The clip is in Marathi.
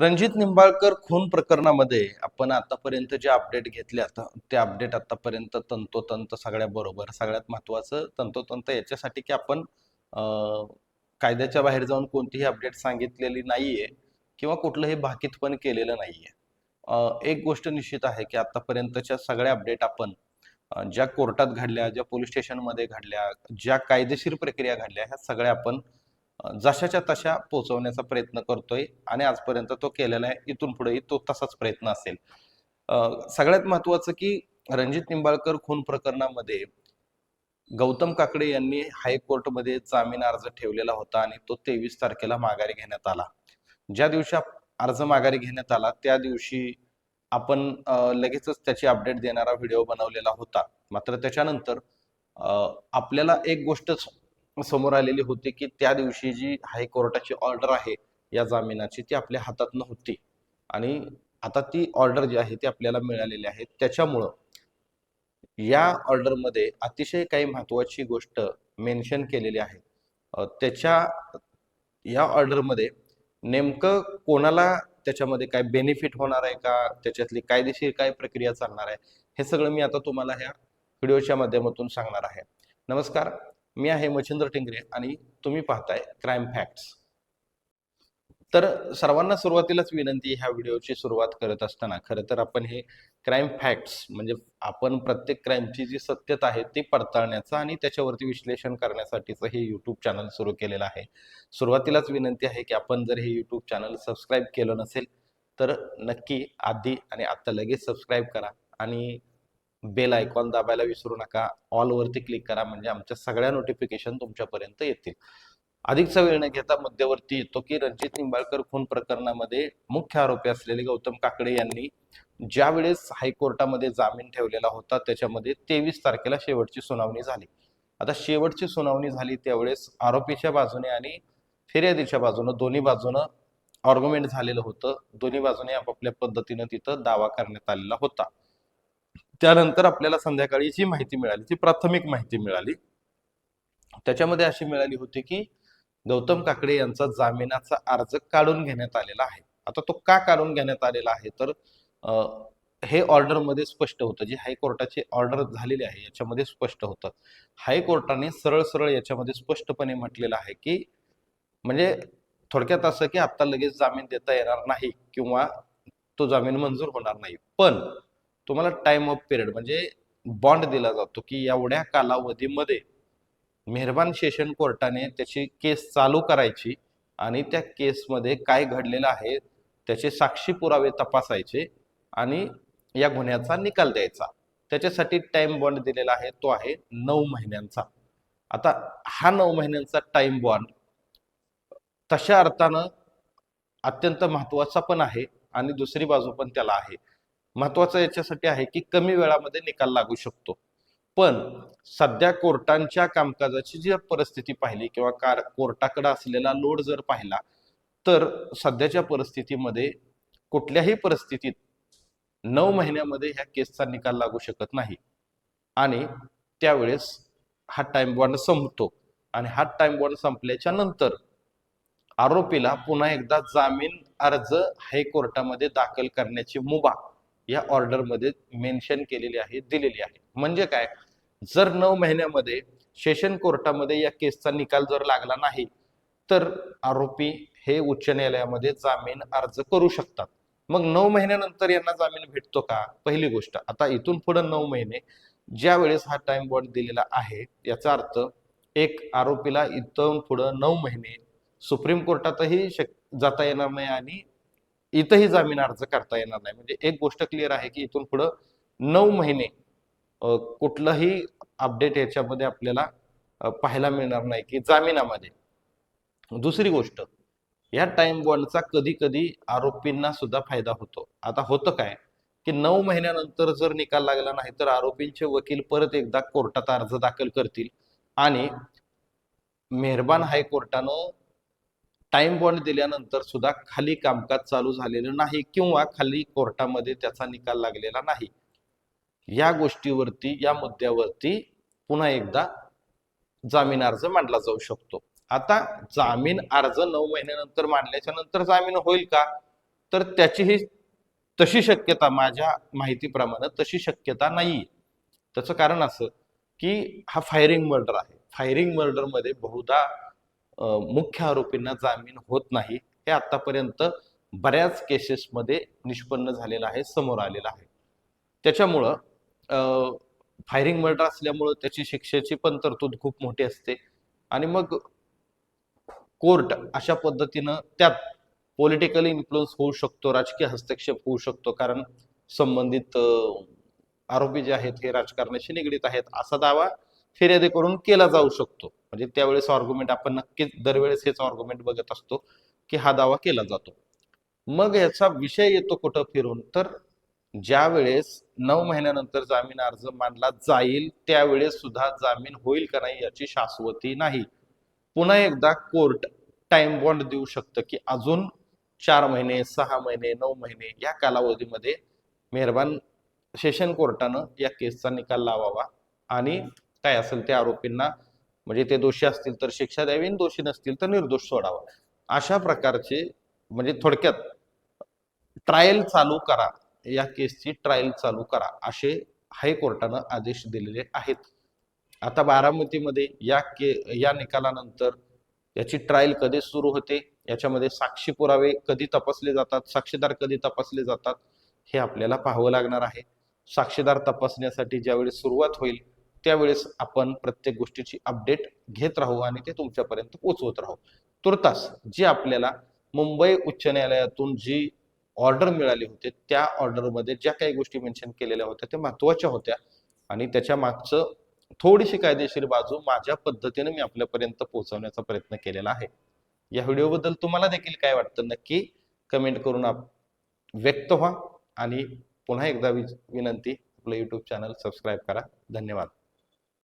रणजित निंबाळकर खून प्रकरणामध्ये आपण आतापर्यंत जे अपडेट घेतले आता ते अपडेट आतापर्यंत तंतोतंत सगळ्या बरोबर सगळ्यात महत्वाचं तंतोतंत याच्यासाठी की आपण कायद्याच्या बाहेर जाऊन कोणतीही अपडेट सांगितलेली नाहीये किंवा कुठलंही भाकीत पण केलेलं नाहीये. एक गोष्ट निश्चित आहे की आतापर्यंतच्या सगळ्या अपडेट आपण ज्या कोर्टात घडल्या ज्या पोलीस स्टेशनमध्ये घडल्या ज्या कायदेशीर प्रक्रिया घडल्या ह्या सगळ्या आपण जशाच्या तशा पोहोचवण्याचा प्रयत्न करतोय आणि आजपर्यंत तो केलेला आहे. इथून पुढेही तो तसाच प्रयत्न असेल. सगळ्यात महत्वाचं की रणजित निंबाळकर खून प्रकरणामध्ये गौतम काकडे यांनी हायकोर्टमध्ये जामीन अर्ज ठेवलेला होता आणि तो तेवीस तारखेला माघारी घेण्यात आला. ज्या दिवशी अर्ज माघारी घेण्यात आला त्या दिवशी आपण लगेचच त्याची अपडेट देणारा व्हिडिओ बनवलेला होता. मात्र त्याच्यानंतर आपल्याला एक गोष्ट समोर आलेली होती की त्या दिवशी जी हायकोर्टाची ऑर्डर आहे या जामिनाची ती आपल्या हातात नव्हती. आणि आता ती ऑर्डर जी आहे ती आपल्याला मिळालेली आहे. त्याच्यामुळं या ऑर्डरमध्ये अतिशय काही महत्वाची गोष्ट मेन्शन केलेली आहे. त्याच्या या ऑर्डरमध्ये नेमकं कोणाला त्याच्यामध्ये काय बेनिफिट होणार आहे का? त्याच्यातली कायदेशीर काय प्रक्रिया चालणार आहे? हे सगळं मी आता तुम्हाला ह्या व्हिडिओच्या माध्यमातून सांगणार आहे. नमस्कार. मी आहे मच्छिंद्र टिंगरे आणि तुम्ही पाहताय क्राईम फॅक्ट्स तर सर्वांना सुरुवातीलाच विनंती ह्या व्हिडिओची सुरुवात करत असताना खरं तर आपण हे क्राईम फॅक्ट्स म्हणजे आपण प्रत्येक क्राईमची जी सत्यता आहे ती पडताळण्याचं आणि त्याच्यावरती विश्लेषण करण्यासाठीचं हे यूट्यूब चॅनल सुरू केलेलं आहे. सुरुवातीलाच विनंती आहे की आपण जर हे यूट्यूब चॅनल सबस्क्राईब केलं नसेल तर नक्की आधी आणि आता लगेच सबस्क्राईब करा आणि बेल आयकॉन दाबायला विसरू नका. ऑल वरती क्लिक करा म्हणजे आमच्या सगळ्या नोटिफिकेशन तुमच्यापर्यंत येतील. अधिकचा वेळ न घेता मध्यवर्ती येतो की रणजित निंबाळकर खून प्रकरणामध्ये मुख्य आरोपी असलेले गौतम काकडे यांनी ज्या वेळेस हायकोर्टामध्ये जामीन ठेवलेला होता त्याच्यामध्ये तेवीस तारखेला शेवटची सुनावणी झाली. आता शेवटची सुनावणी झाली त्यावेळेस आरोपीच्या बाजूने आणि फिर्यादीच्या बाजूनं दोन्ही बाजूनं आर्ग्युमेंट झालेलं होतं. दोन्ही बाजूने आपापल्या पद्धतीनं तिथं दावा करण्यात आलेला होता. त्यानंतर आपल्याला संध्याकाळी जी माहिती मिळाली ती प्राथमिक माहिती मिळाली त्याच्यामध्ये अशी मिळाली होती की गौतम काकडे यांचा जामिनाचा अर्ज काढून घेण्यात आलेला आहे. आता तो का काढून घेण्यात आलेला आहे? तर हे ऑर्डरमध्ये स्पष्ट होतं. जी हायकोर्टाची ऑर्डर झालेली आहे याच्यामध्ये स्पष्ट होतं. हायकोर्टाने सरळ सरळ याच्यामध्ये स्पष्टपणे म्हटलेलं आहे की म्हणजे थोडक्यात असं की आता लगेच जामीन देता येणार नाही किंवा तो जामीन मंजूर होणार नाही. पण तुम्हाला टाइम ऑफ पिरियड म्हणजे बॉन्ड दिला जातो की एवढ्या कालावधीमध्ये मेहरबान सेशन कोर्टाने त्याची केस चालू करायची आणि त्या केसमध्ये काय घडलेलं आहे त्याचे साक्षी पुरावे तपासायचे आणि या गुन्ह्याचा निकाल द्यायचा. त्याच्यासाठी टाइम बॉन्ड दिलेला आहे तो आहे नऊ महिन्यांचा. आता हा नऊ महिन्यांचा टाइम बॉन्ड तशा अर्थानं अत्यंत महत्त्वाचा पण आहे आणि दुसरी बाजू पण त्याला आहे. महत्वाचं याच्यासाठी आहे की कमी वेळामध्ये निकाल लागू शकतो. पण सध्या कोर्टांच्या कामकाजाची जर परिस्थिती पाहिली किंवा कार कोर्टाकडे असलेला लोड जर पाहिला तर सध्याच्या परिस्थितीमध्ये कुठल्याही परिस्थितीत नऊ महिन्यामध्ये ह्या केसचा निकाल लागू शकत नाही. आणि त्यावेळेस हा टाइम बॉन्ड संपतो. आणि हा टाइम बॉन्ड संपल्याच्या नंतर आरोपीला पुन्हा एकदा जामीन अर्ज हायकोर्टामध्ये दाखल करण्याची मुभा या ऑर्डरमध्ये मेन्शन केलेली आहे दिलेली आहे. म्हणजे काय? जर नऊ महिन्यामध्ये सेशन कोर्टामध्ये या केसचा निकाल जर लागला नाही तर आरोपी हे उच्च न्यायालयामध्ये जामीन अर्ज करू शकतात. मग नऊ महिन्यानंतर यांना जामीन भेटतो का? पहिली गोष्ट. आता इथून पुढे नऊ महिने ज्या वेळेस हा टाइम बॉन्ड दिलेला आहे याचा अर्थ एक आरोपीला इथून पुढे नऊ महिने सुप्रीम कोर्टातही शक जाता येणार नाही आणि इथंही जामीन अर्ज करता येणार नाही. म्हणजे एक गोष्ट क्लिअर आहे की इथून पुढं नऊ महिने कुठलंही अपडेट याच्यामध्ये आपल्याला पाहायला मिळणार नाही की जामिनामध्ये. दुसरी गोष्ट या टाइम बॉन्डचा कधी कधी आरोपींना सुद्धा फायदा होतो. आता होतं काय की नऊ महिन्यानंतर जर निकाल लागला नाही तर आरोपींचे वकील परत एकदा कोर्टात अर्ज दाखल करतील. आणि मेहरबान हायकोर्टानं टाइम बॉन्ड दिल्यानंतर सुद्धा खाली कामकाज चालू झालेलं नाही किंवा खाली कोर्टामध्ये त्याचा निकाल लागलेला नाही. या गोष्टीवरती या मुद्द्यावरती पुन्हा एकदा जामीन अर्ज मांडला जाऊ शकतो. आता जामीन अर्ज नऊ महिन्यानंतर मांडल्याच्या नंतर जामीन होईल का? तर त्याचीही तशी शक्यता माझ्या माहितीप्रमाणे तशी शक्यता नाही त्याचं कारण असं की हा फायरिंग मर्डर आहे. फायरिंग मर्डरमध्ये बहुधा मुख्य आरोपींना जामीन होत नाही हे आतापर्यंत बऱ्याच केसेसमध्ये निष्पन्न झालेलं आहे समोर आलेलं आहे. त्याच्यामुळं फायरिंग मर्डर असल्यामुळं त्याची शिक्षेची पण तरतूद खूप मोठी असते. आणि मग कोर्ट अशा पद्धतीनं त्यात पॉलिटिकली इन्फ्लुअन्स होऊ शकतो राजकीय हस्तक्षेप होऊ शकतो कारण संबंधित आरोपी जे आहेत हे राजकारणाशी निगडीत आहेत असा दावा फिर्यादी करून केला जाऊ शकतो. म्हणजे त्यावेळेस ऑर्ग्युमेंट आपण नक्कीच दरवेळेस हेच ऑर्ग्युमेंट बघत असतो की हा दावा केला जातो. मग याचा विषय येतो कुठं फिरून? तर ज्या वेळेस नऊ महिन्यानंतर जामीन अर्ज मानला जाईल त्यावेळेस सुद्धा जामीन होईल का नाही याची शाश्वती नाही. पुन्हा एकदा कोर्ट टाइम बॉन्ड देऊ शकतं की अजून चार महिने सहा महिने नऊ महिने या कालावधीमध्ये मेहरबान सेशन कोर्टानं या केसचा निकाल लावावा आणि काय असेल त्या आरोपींना म्हणजे ते दोषी असतील तर शिक्षा द्यावी आणि दोषी नसतील तर निर्दोष सोडावा. अशा प्रकारचे म्हणजे थोडक्यात ट्रायल चालू करा. या केसची ट्रायल चालू करा. असे हायकोर्टानं आदेश दिलेले आहेत. आता बारामतीमध्ये या के या निकालानंतर याची ट्रायल कधी सुरू होते? याच्यामध्ये साक्षी पुरावे कधी तपासले जातात? साक्षीदार कधी तपासले जातात? हे आपल्याला पाहावं लागणार आहे. साक्षीदार तपासण्यासाठी ज्यावेळी सुरुवात होईल त्यावेळेस आपण प्रत्येक गोष्टीची अपडेट घेत राहू आणि ते तुमच्यापर्यंत पोहोचवत राहू. तुर्तास जी आपल्याला मुंबई उच्च न्यायालयातून जी ऑर्डर मिळाली होती त्या ऑर्डरमध्ये ज्या काही गोष्टी मेन्शन केलेल्या होत्या त्या महत्त्वाच्या होत्या. आणि त्याच्या मागचं थोडीशी कायदेशीर बाजू माझ्या पद्धतीने मी आपल्यापर्यंत पोहोचवण्याचा प्रयत्न केलेला आहे. या व्हिडिओबद्दल तुम्हाला देखील काय वाटतं नक्की कमेंट करून आप व्यक्त व्हा. आणि पुन्हा एकदा विनंती आपलं यूट्यूब चॅनल सबस्क्राईब करा. धन्यवाद.